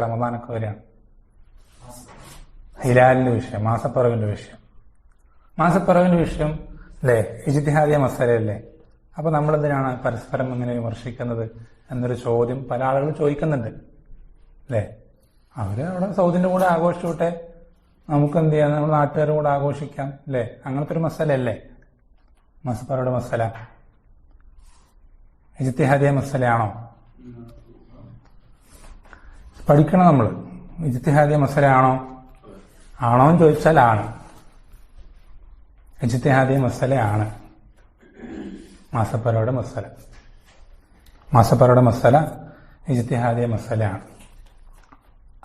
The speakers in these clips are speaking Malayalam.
റമദാനൊക്കെ വരികയാണ്. ഹിലാലിന്റെ വിഷയം മാസപ്പിറവിന്റെ വിഷയം. മാസപ്പിറവിന്റെ വിഷയം അല്ലേ ഇജിത്തിഹാദിയ മസാലയല്ലേ? അപ്പൊ നമ്മൾ എന്തിനാണ് പരസ്പരം ഇങ്ങനെ വിമർശിക്കുന്നത് എന്നൊരു ചോദ്യം പല ആളുകളും ചോദിക്കുന്നുണ്ട്. അല്ലേ അവർ അവിടെ സൗദിന്റെ കൂടെ ആഘോഷിച്ചോട്ടെ. നമുക്ക് എന്ത് ചെയ്യാം? നമ്മുടെ നാട്ടുകാരുടെ കൂടെ ആഘോഷിക്കാം. അല്ലേ അങ്ങനത്തെ ഒരു മസലല്ലേ മസപ്പറയുടെ മസാല. ഇജിത്തിഹാദിയ മസലയാണോ? പഠിക്കണം നമ്മൾ ഇജിത്തിഹാദി മസലയാണോ ആണോ എന്ന് ചോദിച്ചാൽ ആണ് ഇജിത്തിഹാദി മസലയാണ്. മാസപ്പറയുടെ മസല. മാസപ്പറയുടെ മസല ഇജിത്തിഹാദിയ മസലയാണ്.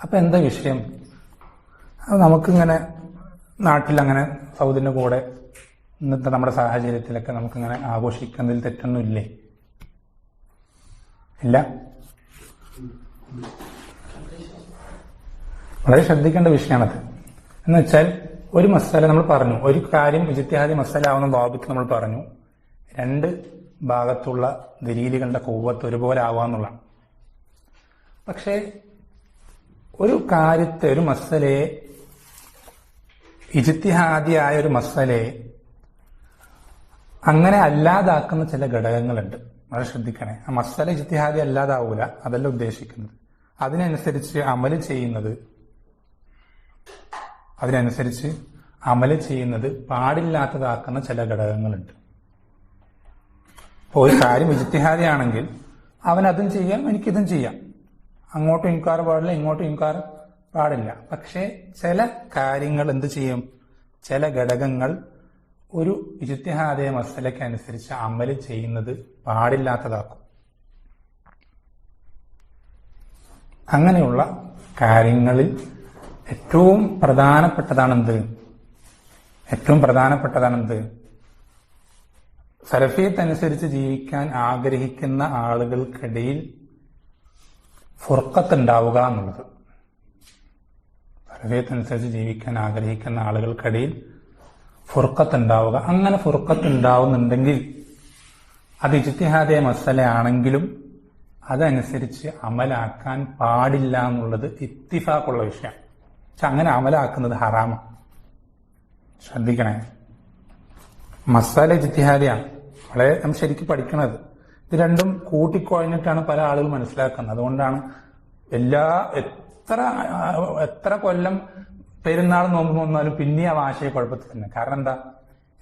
അപ്പൊ എന്താ വിഷയം? നമുക്കിങ്ങനെ നാട്ടിലങ്ങനെ സൗദിന്റെ കൂടെ ഇന്നത്തെ നമ്മുടെ സാഹചര്യത്തിലൊക്കെ നമുക്കിങ്ങനെ ആഘോഷിക്കുന്നതിൽ തെറ്റൊന്നുമില്ലേ? ഇല്ല? വളരെ ശ്രദ്ധിക്കേണ്ട വിഷയമാണത്. എന്ന് വെച്ചാൽ ഒരു മസാല നമ്മൾ പറഞ്ഞു. ഒരു കാര്യം വിജിത്യാദി മസാല ആവുന്ന ബാബിക്ക് നമ്മൾ പറഞ്ഞു. രണ്ട് ഭാഗത്തുള്ള ദലീലുകളുടെ കൂവത്ത് ഒരുപോലെ ആവാന്നുള്ള പക്ഷേ ഒരു കാര്യത്തെ ഒരു മസലയെ ഇജിത്തിഹാദിയായ ഒരു മസലയെ അങ്ങനെ അല്ലാതാക്കുന്ന ചില ഘടകങ്ങളുണ്ട്. വളരെ ശ്രദ്ധിക്കണേ. ആ മസല ഇജിത്തിഹാദി അല്ലാതാവൂല. അതല്ല ഉദ്ദേശിക്കുന്നത്. അതിനനുസരിച്ച് അമൽ ചെയ്യുന്നത് അതിനനുസരിച്ച് അമൽ ചെയ്യുന്നത് പാടില്ലാത്തതാക്കുന്ന ചില ഘടകങ്ങളുണ്ട്. ഇപ്പോൾ ഒരു കാര്യം ഇജിത്തിഹാദിയാണെങ്കിൽ അവൻ അതും ചെയ്യാം എനിക്കിതും ചെയ്യാം. അങ്ങോട്ടും ഇൻകാർ പാടില്ല ഇങ്ങോട്ടും ഇൻകാർ പാടില്ല. പക്ഷേ ചില കാര്യങ്ങൾ എന്ത് ചെയ്യും? ചില ഘടകങ്ങൾ ഒരു വിജിത്യഹാദയ മസലയ്ക്ക് അനുസരിച്ച് അമൽ ചെയ്യുന്നത് പാടില്ലാത്തതാക്കും. അങ്ങനെയുള്ള കാര്യങ്ങളിൽ ഏറ്റവും പ്രധാനപ്പെട്ടതാണെന്ത്? ഏറ്റവും പ്രധാനപ്പെട്ടതാണെന്ത്? സലഫിയത്ത് അനുസരിച്ച് ജീവിക്കാൻ ആഗ്രഹിക്കുന്ന ആളുകൾക്കിടയിൽ ഫുർക്കത്ത് ഉണ്ടാവുക എന്നുള്ളത്. സലഫിയത്ത് അനുസരിച്ച് ജീവിക്കാൻ ആഗ്രഹിക്കുന്ന ആളുകൾക്കിടയിൽ ഫുർക്കത്ത് ഉണ്ടാവുക അങ്ങനെ ഫുർക്കത്ത് ഉണ്ടാവുന്നുണ്ടെങ്കിൽ അത് ഇജിത്തിഹാദയ മസലയാണെങ്കിലും അതനുസരിച്ച് അമലാക്കാൻ പാടില്ല എന്നുള്ളത് ഇത്തിഫാക്കുള്ള വിഷയം. പക്ഷെ അങ്ങനെ അമലാക്കുന്നത് ഹറാമ. ശ്രദ്ധിക്കണേ. മസാല ജിത്തിഹാദിയാണ് വളരെ നമ്മൾ ശരിക്കും പഠിക്കണത്. ഇത് രണ്ടും കൂട്ടിക്കുഴഞ്ഞിട്ടാണ് പല ആളുകൾ മനസ്സിലാക്കുന്നത്. അതുകൊണ്ടാണ് എല്ലാ എത്ര എത്ര കൊല്ലം പെരുന്നാൾ നോമ്പ് വന്നാലും പിന്നെ ആ ആശയക്കുഴപ്പത്തിൽ തന്നെ. കാരണം എന്താ?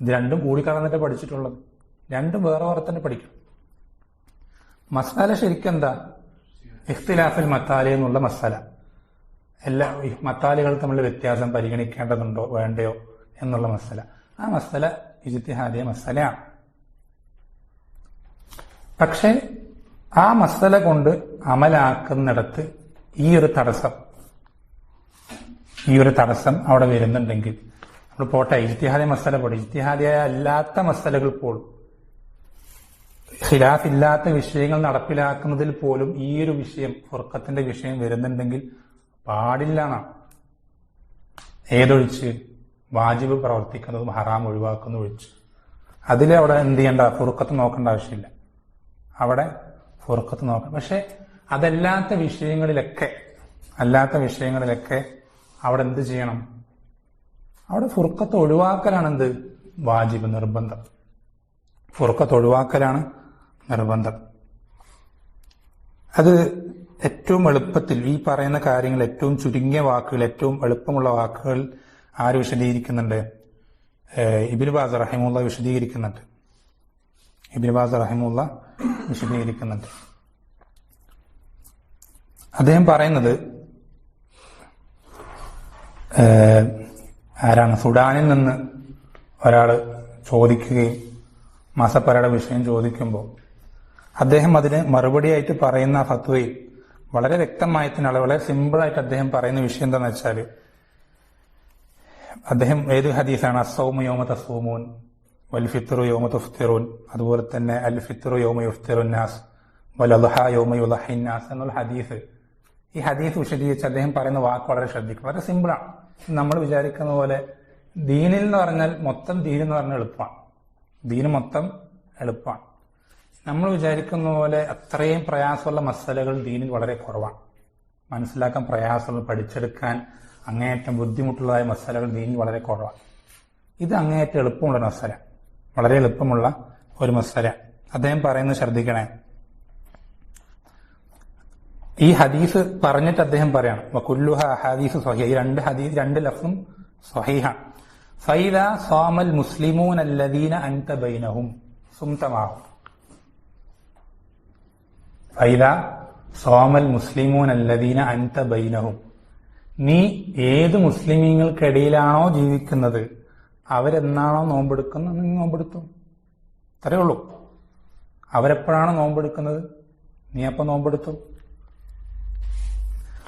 ഇത് രണ്ടും കൂടി കടന്നിട്ട് പഠിച്ചിട്ടുള്ളത് രണ്ടും വേറെ വേറെ തന്നെ പഠിക്കണം മസാല ശരിക്കും എന്താ ഇഖ്തിലാഫിൽ മത്താലി എന്നുള്ള മസാല. എല്ലാ മത്താലികൾ തമ്മിലുള്ള വ്യത്യാസം പരിഗണിക്കേണ്ടതുണ്ടോ വേണ്ടയോ എന്നുള്ള മസല. ആ മസല ഇജിത്തിഹാദിയ മസലയാണ്. പക്ഷെ ആ മസല കൊണ്ട് അമലാക്കുന്നിടത്ത് ഈ ഒരു തടസ്സം ഈ ഒരു തടസ്സം അവിടെ വരുന്നുണ്ടെങ്കിൽ നമ്മൾ പോട്ടെ ഇജ്തിഹാദി മസല പോലെ ഇജ്തിഹാദിയായ അല്ലാത്ത മസലകൾ പോലും ഖിലാഫ് ഇല്ലാത്ത വിഷയങ്ങൾ നടപ്പിലാക്കുന്നതിൽ പോലും ഈ ഒരു വിഷയം ഫുർക്കത്തിന്റെ വിഷയം വരുന്നുണ്ടെങ്കിൽ പാടില്ല എന്നാണ് ഏതൊഴിച്ച്? വാജിബ് പ്രവർത്തിക്കുന്നതും ഹറാം ഒഴിവാക്കുന്നതും ഒഴിച്ച്. അതിൽ അവിടെ എന്ത് ചെയ്യേണ്ട? ഫുറുക്കത്ത് നോക്കേണ്ട ആവശ്യമില്ല. അവിടെ ഫുറുക്കത്ത് നോക്കണം. പക്ഷെ അതല്ലാത്ത വിഷയങ്ങളിലൊക്കെ അല്ലാത്ത വിഷയങ്ങളിലൊക്കെ അവിടെ എന്ത് ചെയ്യണം? അവിടെ ഫുർക്കത്ത് ഒഴിവാക്കലാണ് എന്ത്? വാജിബ് നിർബന്ധം. ഫുർക്കത്ത് ഒഴിവാക്കലാണ് നിർബന്ധം. അത് ഏറ്റവും എളുപ്പത്തിൽ ഈ പറയുന്ന കാര്യങ്ങൾ ഏറ്റവും ചുരുങ്ങിയ വാക്കുകൾ ഏറ്റവും എളുപ്പമുള്ള വാക്കുകൾ ആര് വിശദീകരിക്കുന്നുണ്ട്? ഇബിൻ ബാസ് റഹിമുള്ള വിശദീകരിക്കുന്നുണ്ട്. ഇബിൻ ബാസ് റഹിമുള്ള വിശദീകരിക്കുന്നുണ്ട്. അദ്ദേഹം പറയുന്നത് ആരാണ്? സുഡാനിൽ നിന്ന് ഒരാൾ ചോദിക്കുകയും മാസപ്പരയുടെ വിഷയം ചോദിക്കുമ്പോൾ അദ്ദേഹം അതിന് മറുപടിയായിട്ട് പറയുന്ന ഫത്വയിൽ വളരെ വ്യക്തമായതിനാണ് വളരെ സിമ്പിളായിട്ട് അദ്ദേഹം പറയുന്ന വിഷയം എന്താണെന്ന് വെച്ചാൽ അദ്ദേഹം ഏത് ഹദീസാണ് അസൗമ യോമ തസൂമൂൻ വൽ ഫിത്റു യോമ തുഫ്തിറൂൻ അതുപോലെ തന്നെ അൽ ഫിത്തറു യോമ യുഫ്തിറുന്നാസ് വൽ അൽഹ യോമ യുലഹിന്നാസ് എന്നുള്ള ഹദീസ്. ഈ ഹദീസ് വിശദീകരിച്ച് അദ്ദേഹം പറയുന്ന വാക്ക് വളരെ ശ്രദ്ധിക്കും വളരെ സിമ്പിളാണ് നമ്മൾ വിചാരിക്കുന്ന പോലെ ദീനിൽ എന്ന് പറഞ്ഞാൽ മൊത്തം ദീൻ എന്ന് പറഞ്ഞാൽ എളുപ്പമാണ്. ദീന് മൊത്തം എളുപ്പമാണ്. നമ്മൾ വിചാരിക്കുന്ന പോലെ അത്രയും പ്രയാസമുള്ള മസലകൾ ദീനിൽ വളരെ കുറവാണ്. മനസ്സിലാക്കാൻ പ്രയാസമുള്ള പഠിച്ചെടുക്കാൻ അങ്ങേയറ്റം ബുദ്ധിമുട്ടുള്ളതായ മസലകൾ ദീനിൽ വളരെ കുറവാണ്. ഇത് അങ്ങേയറ്റം എളുപ്പമുള്ള മസല. വളരെ എളുപ്പമുള്ള ഒരു മസാല. അദ്ദേഹം പറയുന്നത് ശ്രദ്ധിക്കണേ. ഈ ഹദീസ് പറഞ്ഞിട്ട് അദ്ദേഹം പറയാണ് കുല്ലുഹ ഹദീസ് ഈ രണ്ട് ഹദീസ് രണ്ട് ലഫ്സും സൊഹീഹ സൈദ സോമൽ മുസ്ലിമൂൻ അല്ലദീന അൻത ബൈനഹും ഫൈദ സോമൽ മുസ്ലിമൂൻ അല്ലദീന അൻത ബൈനഹും. നീ ഏത് മുസ്ലിമീങ്ങൾക്കിടയിലാണോ ജീവിക്കുന്നത് അവരെന്നാണോ നോമ്പെടുക്കുന്നത് നീ നോമ്പെടുത്തു? അത്രേ ഉള്ളൂ. അവരെപ്പോഴാണ് നോമ്പെടുക്കുന്നത്? നീ അപ്പൊ നോമ്പെടുത്തു?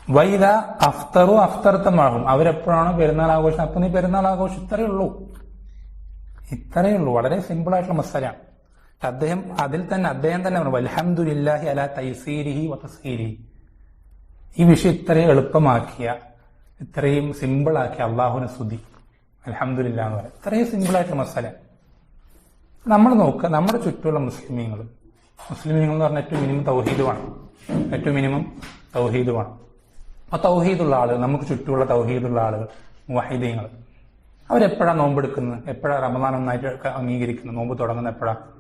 വൈദ അഫ്തറു അഫ്തർത്തമാകും. അവരെപ്പോഴാണ് പെരുന്നാൾ ആഘോഷം അപ്പൊ നീ പെരുന്നാൾ ആഘോഷം ഇത്രയേ ഉള്ളൂ. ഇത്രയേ ഉള്ളൂ. വളരെ സിമ്പിൾ ആയിട്ടുള്ള മസാലയാണ് അദ്ദേഹം അതിൽ തന്നെ അദ്ദേഹം തന്നെ പറഞ്ഞു അലഹമുല്ലാഹി അല തൈസീരിഹി വതസ്ഹീരിഹി ഈ വിഷയം ഇത്രയും എളുപ്പമാക്കിയ ഇത്രയും സിമ്പിളാക്കിയ അള്ളാഹുവിനെ സ്തുതി. അലഹമുല്ല എന്ന് പറയാം ഇത്രയും സിമ്പിളായിട്ടുള്ള മസാല. നമ്മൾ നോക്കുക നമ്മുടെ ചുറ്റുമുള്ള മുസ്ലിമീങ്ങൾ. മുസ്ലിമീങ്ങൾ എന്ന് പറഞ്ഞാൽ ഏറ്റവും മിനിമം തൗഹീദുമാണ് ഏറ്റവും മിനിമം തൗഹീദുമാണ് ആ തൗഹീദുള്ള ആളുകൾ നമുക്ക് ചുറ്റുമുള്ള തൗഹീദുള്ള ആളുകൾ മുവഹീദീങ്ങൾ. അവരെപ്പോഴാണ് നോമ്പെടുക്കുന്നത്? എപ്പോഴാണ് റമദാൻ ഒന്നായിട്ട് അംഗീകരിക്കുന്നത്? നോമ്പ് തുടങ്ങുന്നത് എപ്പോഴാണ്?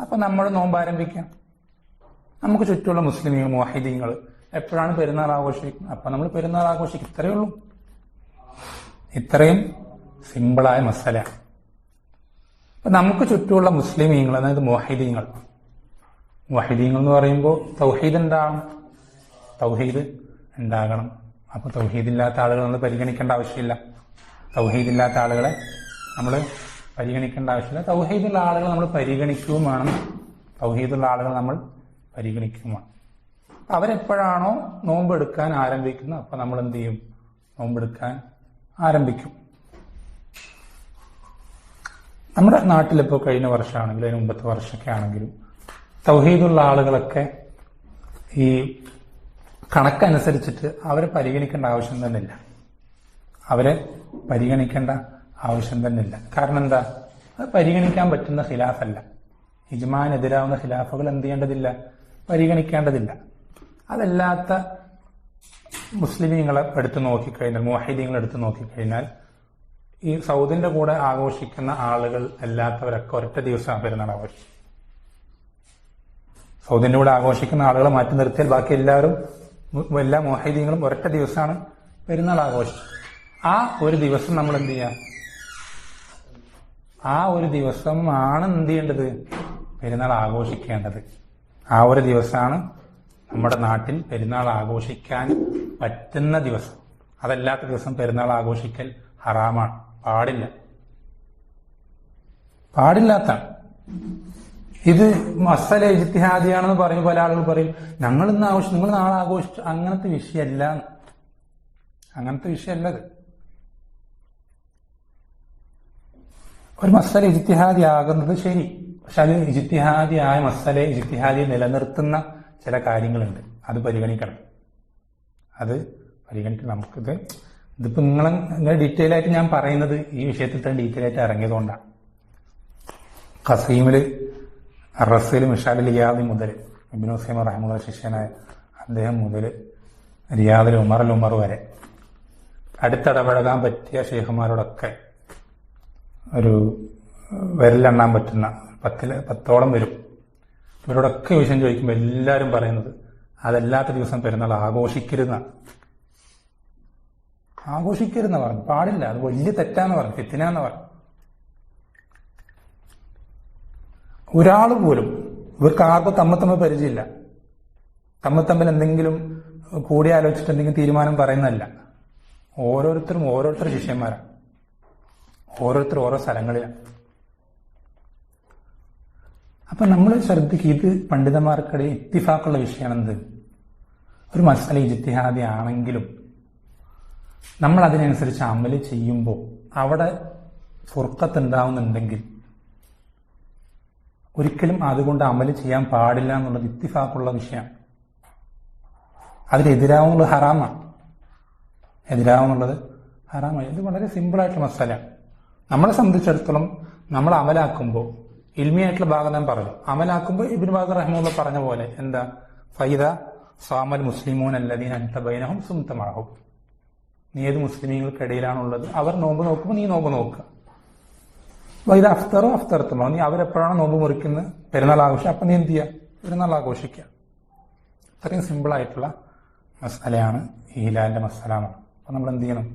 അപ്പൊ നമ്മൾ നോമ്പ് ആരംഭിക്കാം. നമുക്ക് ചുറ്റുമുള്ള മുസ്ലിമീങ്ങൾ മുവാഹിദീങ്ങൾ എപ്പോഴാണ് പെരുന്നാൾ ആഘോഷിക്കുന്നത്? അപ്പൊ നമ്മൾ പെരുന്നാൾ ആഘോഷിക്കും. ഇത്രയേ ഉള്ളൂ. ഇത്രയും സിമ്പിളായ മസല. അപ്പൊ നമുക്ക് ചുറ്റുമുള്ള മുസ്ലിമീങ്ങൾ അതായത് മുവാഹിദീങ്ങൾ. വഹിദീങ്ങൾ എന്ന് പറയുമ്പോൾ തൗഹീദ് ഉണ്ടാകണം തൗഹീദ് ഉണ്ടാകണം അപ്പൊ തൗഹീദില്ലാത്ത ആളുകൾ നമ്മൾ പരിഗണിക്കേണ്ട ആവശ്യമില്ല. തൗഹീദില്ലാത്ത ആളുകളെ നമ്മൾ പരിഗണിക്കേണ്ട ആവശ്യമില്ല. തൗഹീദുള്ള ആളുകൾ നമ്മൾ പരിഗണിക്കുകയും വേണം. തൗഹീദുള്ള ആളുകൾ നമ്മൾ പരിഗണിക്കുകയും വേണം. അവരെപ്പോഴാണോ നോമ്പെടുക്കാൻ ആരംഭിക്കുന്നത്? അപ്പൊ നമ്മൾ എന്ത് ചെയ്യും? നോമ്പെടുക്കാൻ ആരംഭിക്കും. നമ്മുടെ നാട്ടിലിപ്പോൾ കഴിഞ്ഞ വർഷമാണെങ്കിലും അതിന് മുമ്പത്തെ വർഷമൊക്കെ ആണെങ്കിലും തൗഹീദുള്ള ആളുകളൊക്കെ ഈ കണക്കനുസരിച്ചിട്ട് അവരെ പരിഗണിക്കേണ്ട ആവശ്യം തന്നെ ഇല്ല. അവരെ പരിഗണിക്കേണ്ട ആവശ്യം തന്നെ ഇല്ല കാരണം എന്താ? അത് പരിഗണിക്കാൻ പറ്റുന്ന ഖിലാഫല്ല. ഇജ്മാനെതിരാവുന്ന ഖിലാഫുകൾ എന്ത് ചെയ്യേണ്ടതില്ല? പരിഗണിക്കേണ്ടതില്ല. അതല്ലാത്ത മുസ്ലിമീങ്ങളെ എടുത്തു നോക്കിക്കഴിഞ്ഞാൽ മുവാഹിദീങ്ങളെ എടുത്തു നോക്കിക്കഴിഞ്ഞാൽ ഈ സൗദിന്റെ കൂടെ ആഘോഷിക്കുന്ന ആളുകൾ അല്ലാത്തവരൊക്കെ ഒരൊറ്റ ദിവസമാണ് പെരുന്നാൾ ആഘോഷിക്കും. സൗദിന്റെ കൂടെ ആഘോഷിക്കുന്ന ആളുകളെ മാറ്റി നിർത്തിയാൽ ബാക്കി എല്ലാവരും എല്ലാ മോഹിദീങ്ങളും ഒരൊറ്റ ദിവസമാണ് പെരുന്നാൾ ആഘോഷിച്ചത് ആ ഒരു ദിവസം നമ്മൾ എന്ത് ചെയ്യാം? ആ ഒരു ദിവസം ആണ് എന്ത് ചെയ്യേണ്ടത്? പെരുന്നാൾ ആഘോഷിക്കേണ്ടത്. ആ ഒരു ദിവസമാണ് നമ്മുടെ നാട്ടിൽ പെരുന്നാൾ ആഘോഷിക്കാൻ പറ്റുന്ന ദിവസം. അതല്ലാത്ത ദിവസം പെരുന്നാൾ ആഘോഷിക്കൽ ഹറാമാണ്. പാടില്ല. പാടില്ലാത്ത ഇത് മസല ഇജ്തിഹാദിയാണെന്ന് പറയും പല ആളുകൾ പറയും. ഞങ്ങൾ ഇന്ന് ആഘോഷിച്ചു നിങ്ങൾ നാളെ ആഘോഷിച്ചു അങ്ങനത്തെ വിഷയമല്ല അങ്ങനത്തെ വിഷയമല്ല ഇത് ഒരു മസല ഇജിത്തിഹാദി ആകുന്നത് ശരി. പക്ഷെ അത് ഇജ്തിഹാദി ആയ മസലെ ഇജിത്തിഹാദി നിലനിർത്തുന്ന ചില കാര്യങ്ങളുണ്ട്. അത് പരിഗണിക്കണം. അത് പരിഗണിക്കണം. നമുക്കിത് ഇതിപ്പോ നിങ്ങൾ ഇങ്ങനെ ഡീറ്റെയിൽ ആയിട്ട് ഞാൻ പറയുന്നത് ഈ വിഷയത്തിൽ തന്നെ ഡീറ്റെയിൽ ആയിട്ട് ഇറങ്ങിയതുകൊണ്ടാണ്. ഖസീമിൽ റസീൽ മിഷാൽ ലിയാദി മുതൽ ഇബിൻ ഹുസൈം റഹ്മുള്ള ശിഷ്യനായ അദ്ദേഹം മുതൽ റിയാദിൽ ഉമർ ഉമർ വരെ അടുത്തിടപഴകാൻ പറ്റിയ ഷെയ്ഖുമാരോടൊക്കെ ഒരു വിരലെണ്ണാൻ പറ്റുന്ന പത്തിൽ പത്തോളം വരും. ഇവരോടൊക്കെ വിഷയം ചോദിക്കുമ്പോൾ എല്ലാവരും പറയുന്നത് അതല്ലാത്ത ദിവസം പെരുന്നാൾ ആഘോഷിക്കരുന്ന. ആഘോഷിക്കരുന്ന പറഞ്ഞു. പാടില്ല അത് വലിയ തെറ്റാന്ന് പറഞ്ഞു തെറ്റിനാന്ന് പറഞ്ഞു. ഒരാൾ പോലും ഇവർക്ക് ആർക്കും തമ്മിൽ തമ്മിൽ പരിചയമില്ല. തമ്മിൽ തമ്മിൽ എന്തെങ്കിലും കൂടി ആലോചിച്ചിട്ട് എന്തെങ്കിലും തീരുമാനം പറയുന്നതല്ല. ഓരോരുത്തരും ഓരോരുത്തർ ശിഷ്യന്മാരാണ് ഓരോരുത്തർ ഓരോ സ്ഥലങ്ങളിലാണ് അപ്പൊ നമ്മൾ ശ്രദ്ധിക്കുക ഇത് പണ്ഡിതന്മാർക്കിടയിൽ ഇത്തിഫാക്കുള്ള വിഷയമാണെന്ത്? ഒരു മസല ഇജിത്തിഹാദി ആണെങ്കിലും നമ്മൾ അതിനനുസരിച്ച് അമൽ ചെയ്യുമ്പോൾ അവിടെ ഫുർക്കത്തുണ്ടാവുന്നുണ്ടെങ്കിൽ ഒരിക്കലും അതുകൊണ്ട് അമൽ ചെയ്യാൻ പാടില്ല എന്നുള്ളത് ഇത്തിഫാക്കുള്ള വിഷയമാണ്. അതിലെതിരാവുന്നുള്ളത് ഹറാമാണ്. എതിരാവുന്നുള്ളത് ഹറാമാണ്. ഇത് വളരെ സിമ്പിളായിട്ടുള്ള മസാല നമ്മളെ സംബന്ധിച്ചിടത്തോളം നമ്മൾ അമലാക്കുമ്പോൾ ഇൽമിയായിട്ടുള്ള ഭാഗം ഞാൻ പറഞ്ഞു അമലാക്കുമ്പോൾ ഇബിൻ ബാദർ റഹ്മുള്ള പറഞ്ഞ പോലെ എന്താ? ഫൈദ സ്വാമൽ മുസ്ലിമോൻ അല്ലദീൻ അൻതബൈനഹും സുംതമാഹും നീ ഏത് മുസ്ലിമീങ്ങൾക്കിടയിലാണുള്ളത്? അവർ നോമ്പ് നോക്കുമ്പോൾ നീ നോമ്പ് നോക്കുക. വൈദ അഫ്തറോ അഫ്തർത്തുമോ നീ അവരെപ്പോഴാണ് നോമ്പ് മുറിക്കുന്നത് പെരുന്നാൾ ആഘോഷം അപ്പം നീ എന്ത് ചെയ്യുക പെരുന്നാൾ ആഘോഷിക്കുക. അത്രയും സിമ്പിളായിട്ടുള്ള മസാലയാണ് ഈ ഹിലാലിന്റെ മസാലാമാണ് അപ്പം നമ്മൾ എന്ത് ചെയ്യണം?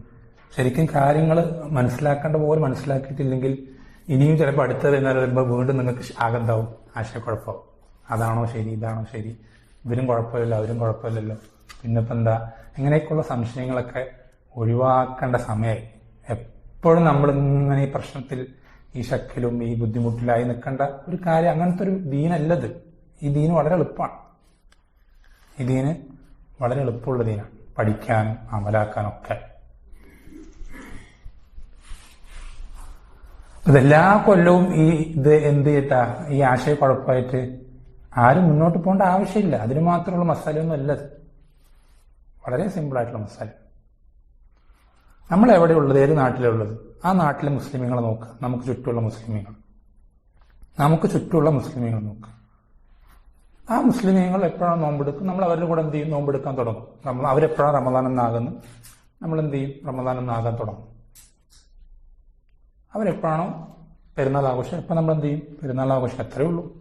ശരിക്കും കാര്യങ്ങൾ മനസ്സിലാക്കേണ്ട പോലെ മനസ്സിലാക്കിയിട്ടില്ലെങ്കിൽ ഇനിയും ചിലപ്പോൾ അടുത്ത എന്നാൽ വരുമ്പോൾ വീണ്ടും നിങ്ങൾക്ക് ആകന്താവും? ആശയക്കുഴപ്പമാവും അതാണോ ശരി ഇതാണോ ശരി? ഇവരും കുഴപ്പമില്ല അവരും കുഴപ്പമില്ലല്ലോ. പിന്നിപ്പോൾ എന്താ? ഇങ്ങനെയൊക്കെയുള്ള സംശയങ്ങളൊക്കെ ഒഴിവാക്കേണ്ട സമയമായി എപ്പോഴും നമ്മൾ ഇങ്ങനെ ഈ പ്രശ്നത്തിൽ ഈ ശക്കിലും ഈ ബുദ്ധിമുട്ടിലായി നിൽക്കേണ്ട ഒരു കാര്യം അങ്ങനത്തെ ഒരു ദീനല്ലത്. ഈ ദീന് വളരെ എളുപ്പമാണ്. ഈ ദീന് വളരെ എളുപ്പമുള്ള ദീനാണ്. പഠിക്കാനും അമലാക്കാനും ഒക്കെ. ഇതെല്ലാ കൊല്ലവും ഈ ഇത് എന്ത് ചെയ്താ? ഈ ആശയക്കുഴപ്പമായിട്ട് ആരും മുന്നോട്ട് പോകേണ്ട ആവശ്യമില്ല. അതിന് മാത്രമുള്ള മസാലയൊന്നും അല്ലത് വളരെ സിമ്പിളായിട്ടുള്ള മസാല. നമ്മൾ എവിടെയുള്ളത് ഏത് നാട്ടിലുള്ളത്? ആ നാട്ടിലെ മുസ്ലിമീങ്ങളെ നോക്കുക നമുക്ക് ചുറ്റുമുള്ള മുസ്ലിമീങ്ങൾ. നമുക്ക് ചുറ്റുമുള്ള മുസ്ലിമീങ്ങൾ നോക്കുക ആ മുസ്ലിമീങ്ങൾ എപ്പോഴാണ് നോമ്പെടുക്കും? നമ്മൾ അവരുടെ കൂടെ എന്ത് ചെയ്യും? നോമ്പെടുക്കാൻ തുടങ്ങും. നമ്മൾ അവരെപ്പോഴാണ് റമദാൻ എന്നാകുന്നു നമ്മൾ എന്ത് ചെയ്യും? റമദാൻ എന്നാകാൻ തുടങ്ങും. അവരെപ്പോഴാണോ പെരുന്നാൾ ആഘോഷം? എപ്പോൾ നമ്മൾ എന്ത് ചെയ്യും? പെരുന്നാൾ ആഘോഷം അത്രയേ ഉള്ളൂ.